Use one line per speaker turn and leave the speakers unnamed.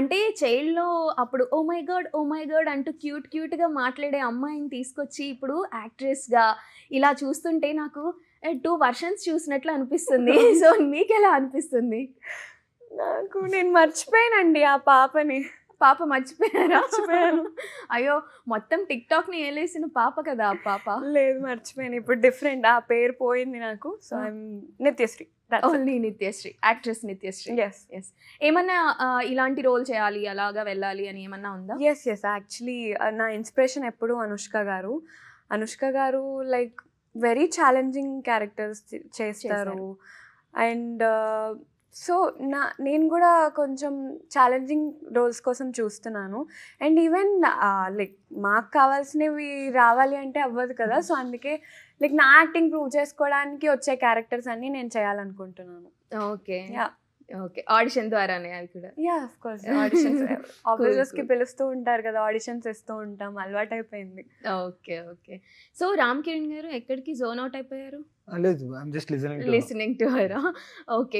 అంటే చైల్డ్లో అప్పుడు oh my god oh my god అంటూ క్యూట్ క్యూట్గా మాట్లాడే అమ్మాయిని తీసుకొచ్చి ఇప్పుడు యాక్ట్రెస్గా ఇలా చూస్తుంటే నాకు టూ వర్షన్స్ చూసినట్లు అనిపిస్తుంది. సో మీకు ఎలా అనిపిస్తుంది?
నాకు నేను మర్చిపోయానండి ఆ పాపని.
పాప మర్చిపోయారా?
మర్చిపోయాను.
అయ్యో మొత్తం టిక్ టాక్ని ఏలేసిన పాప కదా ఆ పాప.
లేదు మర్చిపోయాను. ఇప్పుడు డిఫరెంట్. ఆ పేరు పోయింది నాకు. So I'm Nithyasri.
Only Nithyasri. Actress Nithyasri.
Yes
yes ఏమన్నా ఇలాంటి రోల్ చేయాలి అలాగా వెళ్ళాలి అని ఏమన్నా ఉందా?
ఎస్ ఎస్ యాక్చువల్లీ నా ఇన్స్పిరేషన్ ఎప్పుడు అనుష్క గారు. అనుష్క గారు లైక్ వెరీ ఛాలెంజింగ్ క్యారెక్టర్స్ చేస్తారు. అండ్ సో నా నేను కూడా కొంచెం ఛాలెంజింగ్ రోల్స్ కోసం చూస్తున్నాను. అండ్ ఈవెన్ లైక్ మాకు కావాల్సినవి రావాలి అంటే అవ్వదు కదా సో అందుకే లైక్ నా యాక్టింగ్ ప్రూవ్ చేసుకోవడానికి వచ్చే క్యారెక్టర్స్ అన్ని నేను చేయాలనుకుంటున్నాను.
ఓకే. ఓకే. ఆడిషన్ ద్వారానే అవి కూడా.
యా ఆఫ్ కోర్స్ ఆడిషన్స్
ఆఫీసర్స్కి.
పిలుస్తూ ఉంటారు కదా ఆడిషన్స్ ఇస్తూ ఉంటాం అలవాటు అయిపోయింది.
Okay okay. So Ram Kiran గారు ఎక్కడికి జోన్ అవుట్ అయిపోయారు?
లేదు just listening
listening to her okay.